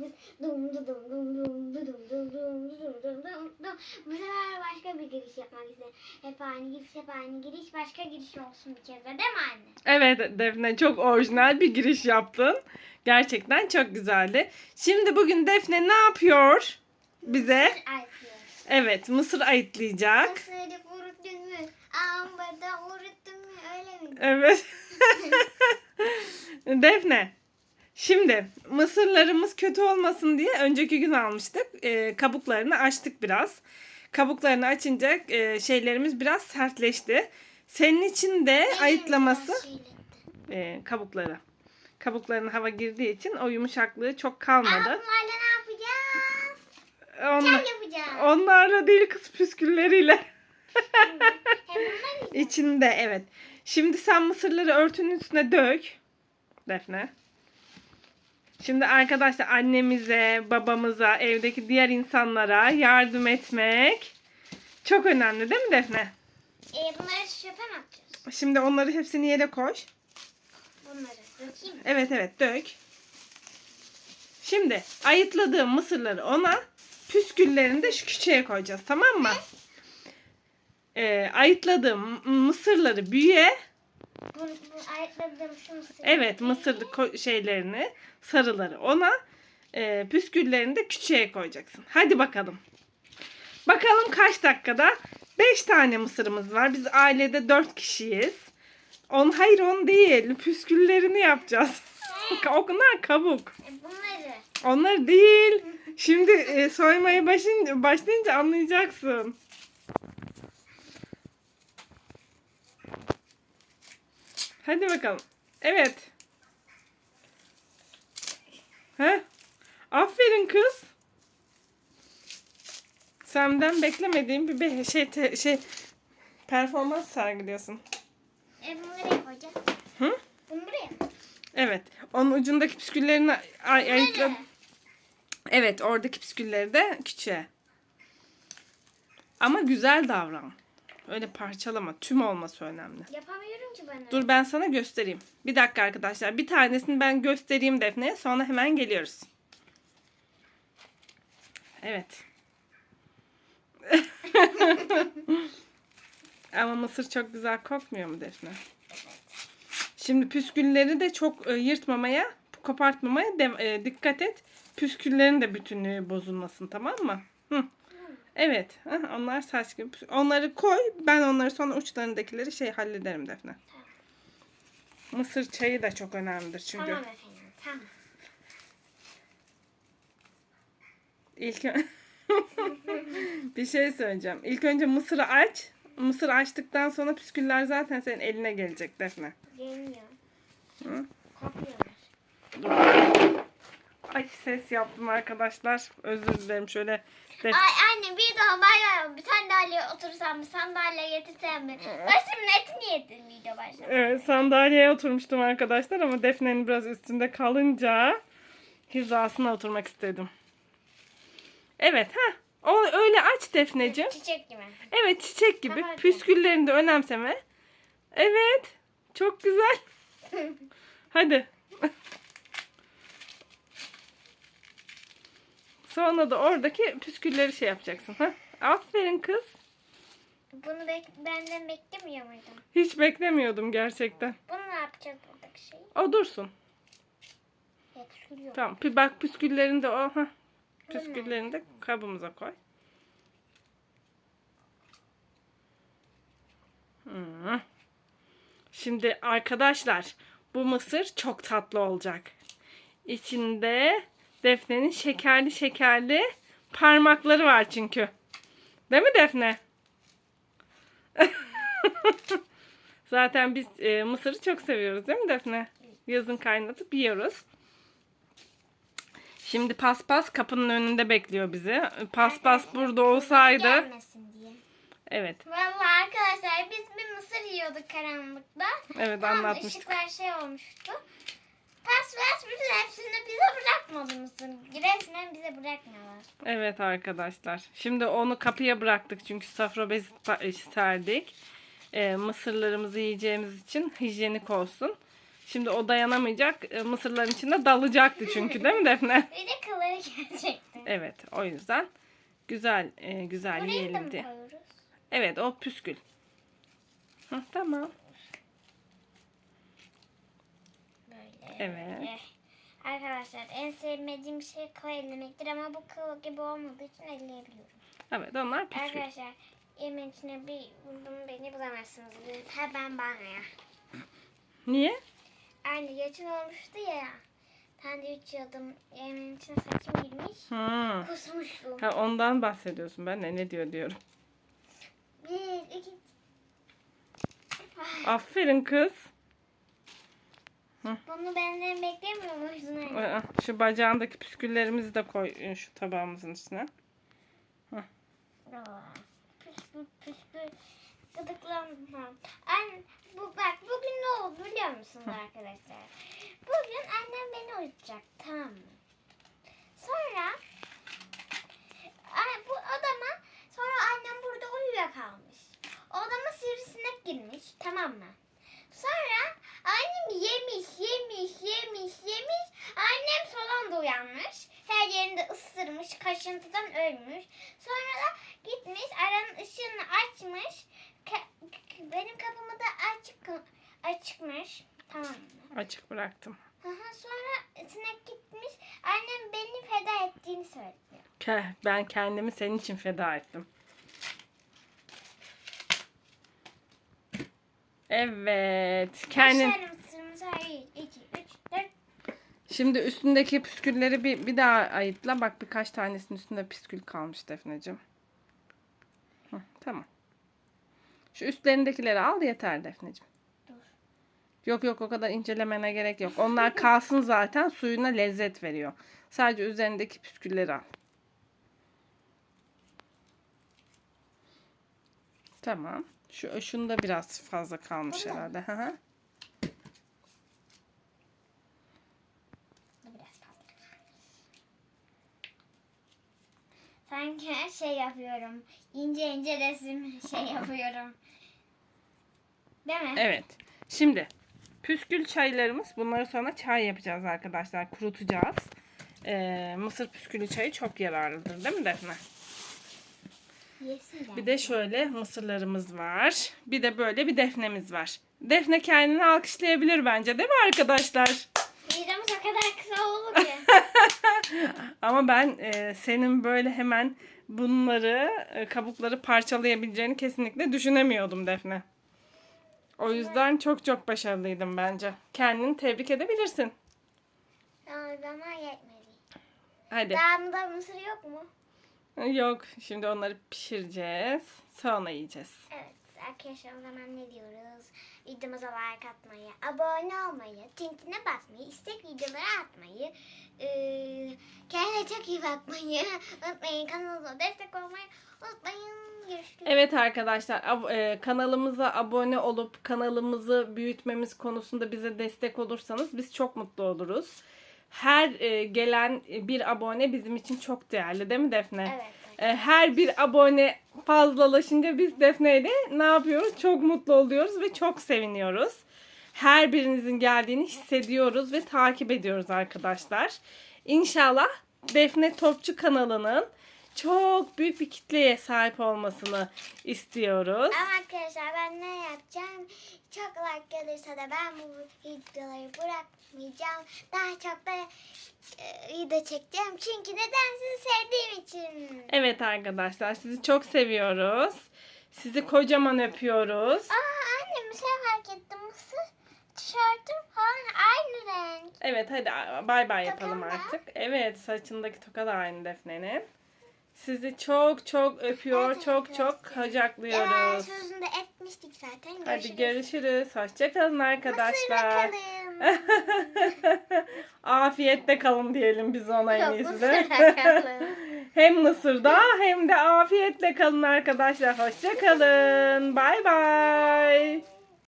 geldiniz. Dum dum dum dum dum dum dum dum dum dum dum dum. Bu sefer başka bir giriş yapmak istedim. Hep aynı giriş, hep aynı giriş. Başka giriş olsun bir kez de değil mi anne? Evet Defne çok orijinal bir giriş yaptın. Gerçekten çok güzeldi. Şimdi bugün Defne ne yapıyor bize? Ayıklıyoruz. Evet mısır ayıtlayacak. Mısırı kuruttun mu? Ambada kuruttun mu? Öyle mi? Evet. Defne. Şimdi mısırlarımız kötü olmasın diye önceki gün almıştık. Ee, kabuklarını açtık biraz. Kabuklarını açınca e, şeylerimiz biraz sertleşti. Senin için de ayıtlaması e, kabukları. Kabuklarına hava girdiği için o yumuşaklığı çok Ama kalmadı. bunlarla ne yapacağız? Onlar, Çay yapacağız. onlarla değil kız püskülleriyle. İçinde evet. Şimdi sen mısırları örtünün üstüne dök. Defne. Şimdi arkadaşlar annemize, babamıza, evdeki diğer insanlara yardım etmek çok önemli değil mi Defne? e, bunları çöpe mi atacağız? Şimdi onları hepsini yere koy. Bunları dökeyim. Evet evet dök. Şimdi ayıtladığım mısırları ona püsküllerini de şu küçüğe koyacağız tamam mı? Ee, ayıtladığım mısırları büyüye Bu, bu ayıkladığım şu mısır. Evet mısır ko- şeylerini sarıları ona e, püsküllerini de küçüğe koyacaksın. Hadi bakalım. Bakalım kaç dakikada? 5 tane mısırımız var. Biz ailede 4 kişiyiz. On hayır on değil. Püsküllerini yapacağız. Onlar kabuk. E, bunları. Onlar değil. Şimdi e, soymaya başlayınca, başlayınca anlayacaksın. Hadi bakalım. Evet. He? Aferin kız. Senden beklemediğim bir be- şey te- şey performans sergiliyorsun. E, bunu nereye koyacağız? Hı? Bunu buraya. Evet. Onun ucundaki püsküllerini ay- ayıkla. Evet, oradaki püskülleri de küçüğe. Ama güzel davran. Öyle parçalama. Tüm olması önemli. Yapamıyorum ki ben. Dur ben sana göstereyim. Bir dakika arkadaşlar. Bir tanesini ben göstereyim Defne'ye. Sonra hemen geliyoruz. Evet. Ama mısır çok güzel kokmuyor mu Defne? Şimdi püskülleri de çok e, yırtmamaya, kopartmamaya e, dikkat et. Püsküllerin de bütünlüğü bozulmasın tamam mı? Hı. Evet. hah, Onlar saç gibi. Onları koy. Ben onları sonra uçlarındakileri şey hallederim Defne. Mısır çayı da çok önemlidir çünkü. Tamam efendim. Tamam. İlk bir şey söyleyeceğim. İlk önce mısırı aç. Mısır açtıktan sonra püsküller zaten senin eline gelecek Defne. Gelmiyor. Hı? Kopuyorlar. Ay ses yaptım arkadaşlar. Özür dilerim şöyle. Def- Ay anne bir daha bay bir sandalyeye otursam mı sandalye getirsem mi? Başımın etini yedin video başladı. Evet sandalyeye oturmuştum arkadaşlar ama Defne'nin biraz üstünde kalınca hizasına oturmak istedim. Evet ha. O öyle aç Defneciğim. Çiçek gibi. Evet çiçek gibi. Tamam. Püsküllerini de önemseme. Evet. Çok güzel. Hadi. Sonra da oradaki püskülleri şey yapacaksın. Ha? Aferin kız. Bunu bek benden beklemiyor muydun? Hiç beklemiyordum gerçekten. Bunu ne yapacağız buradaki şey? O dursun. Tamam. Pü- Bak püsküllerini de o. Ha. Püsküllerini de kabımıza koy. Hı. Şimdi arkadaşlar bu mısır çok tatlı olacak. İçinde Defne'nin şekerli şekerli parmakları var çünkü. Değil mi Defne? Zaten biz e, mısırı çok seviyoruz değil mi Defne? Yazın kaynatıp yiyoruz. Şimdi paspas kapının önünde bekliyor bizi. Paspas burada olsaydı. Evet. Vallahi arkadaşlar biz bir mısır yiyorduk karanlıkta. Evet Tam anlatmıştık. ışıklar şey olmuştu. Bütün hepsini bize bırakmadı mısır. Resmen bize bırakmıyorlar. Evet arkadaşlar. Şimdi onu kapıya bıraktık çünkü safra bezi ta- serdik. Ee, mısırlarımızı yiyeceğimiz için hijyenik olsun. Şimdi o dayanamayacak. e, Mısırların içinde dalacaktı çünkü değil mi Defne? Bir de kılları gelecekti. Evet o yüzden güzel e, güzel Burayı da yiyelim mı diye. koyuyoruz? Evet o püskül. Hı, tamam. Böyle. Evet. Eh. Arkadaşlar en sevmediğim şey kıl ellemektir ama bu kıl gibi olmadığı için elleyebiliyorum. Evet onlar püskül. Arkadaşlar yemeğin içine bir vurdum beni bulamazsınız. Hemen banyoya. Niye? Aynı geçen olmuştu ya. Sandviç yiyordum. Yemeğin içine saçım girmiş. Hı. Kusmuştum. Ha, ondan bahsediyorsun. Ben de ne diyor diyorum. Bir, iki. Aferin kız. Bunu benden beklemiyor? Aa, Şu bacağındaki püsküllerimizi de koy e, şu tabağımızın içine. Aa, Püskül püskül. Gıdıklanmam. Anne, bu, bak bugün ne oldu biliyor musunuz arkadaşlar? Bugün annem beni uyutacak tamam mı? Sonra ay, bu odama sonra annem burada uyuyakalmış. Odama sivrisinek girmiş tamam mı? Sonra annem yemiş yemiş yemiş yemiş. Annem salonda uyanmış. Her yerinde ısırmış kaşıntıdan ölmüş. Sonra da gitmiş aranın ışığını açmış. Ka- benim kapımı da açık açıkmış. Tamam mı? Açık bıraktım. Hı, Sonra sinek gitmiş. Annem beni feda ettiğini söylüyor. Ke- Ben kendimi senin için feda ettim. Evet. 1, 2, 3, 4. Şimdi üstündeki püskülleri bir, bir daha ayıtla. Bak birkaç tanesinin üstünde püskül kalmış Defneciğim. Hı, tamam. Şu üstlerindekileri al yeter Defneciğim. Dur. Yok yok o kadar incelemene gerek yok. Onlar kalsın zaten suyuna lezzet veriyor. Sadece üzerindeki püskülleri al. Tamam. Şu şunda biraz fazla kalmış herhalde. Hı hı. Bu biraz fazla. Sanki şey yapıyorum. İnce ince resim şey yapıyorum. Değil mi? Evet. Şimdi püskül çaylarımız. Bunları sonra çay yapacağız arkadaşlar. Kurutacağız. Ee, mısır püskülü çayı çok yararlıdır değil mi Defne? Yesin Bir de şöyle mısırlarımız var. Bir de böyle bir defnemiz var. Defne kendini alkışlayabilir bence değil mi arkadaşlar? Midemiz o kadar kısa oldu ki. Ama ben e, senin böyle hemen bunları e, kabukları parçalayabileceğini kesinlikle düşünemiyordum Defne. O yüzden çok çok başarılıydın bence. Kendini tebrik edebilirsin. Ama yetmedi. Hadi. Dağımda mısır yok mu? Yok. Şimdi onları pişireceğiz. Sonra yiyeceğiz. Evet arkadaşlar o zaman ne diyoruz? Videomuza like atmayı, abone olmayı, tintine basmayı, istek videoları atmayı, eee kendine çok iyi bakmayı unutmayın. Kanalımıza destek olmayı unutmayın. Görüşürüz. Evet arkadaşlar ab- e, kanalımıza abone olup kanalımızı büyütmemiz konusunda bize destek olursanız biz çok mutlu oluruz. Her e, gelen bir abone bizim için çok değerli değil mi Defne? Evet. E, her bir abone fazlalaşınca biz Defne ile ne yapıyoruz? Çok mutlu oluyoruz ve çok seviniyoruz. Her birinizin geldiğini hissediyoruz ve takip ediyoruz arkadaşlar. İnşallah Defne Topçu kanalının çok büyük bir kitleye sahip olmasını istiyoruz. Ama arkadaşlar ben ne yapacağım? Çok like gelirse de ben bu videoları bırakmayacağım. Daha çok da e, video çekeceğim. Çünkü neden sizi sevdiğim için. Evet arkadaşlar sizi çok seviyoruz. Sizi kocaman öpüyoruz. Aa anne bir şey fark ettim. Mısır tişörtüm falan aynı renk. Evet hadi bay bay yapalım artık. Evet saçındaki toka da aynı Defne'nin. Sizi çok çok öpüyor, Evet çok çok. Evet kucaklıyoruz. sözünde etmiştik zaten. Görüşürüz. Hadi görüşürüz. Hoşçakalın arkadaşlar. Mısırla kalın. Diyelim biz ona en Yok, iyisi de. mısırla kalın. hem Mısır'da hem de afiyetle kalın arkadaşlar. Hoşçakalın. Bay bay.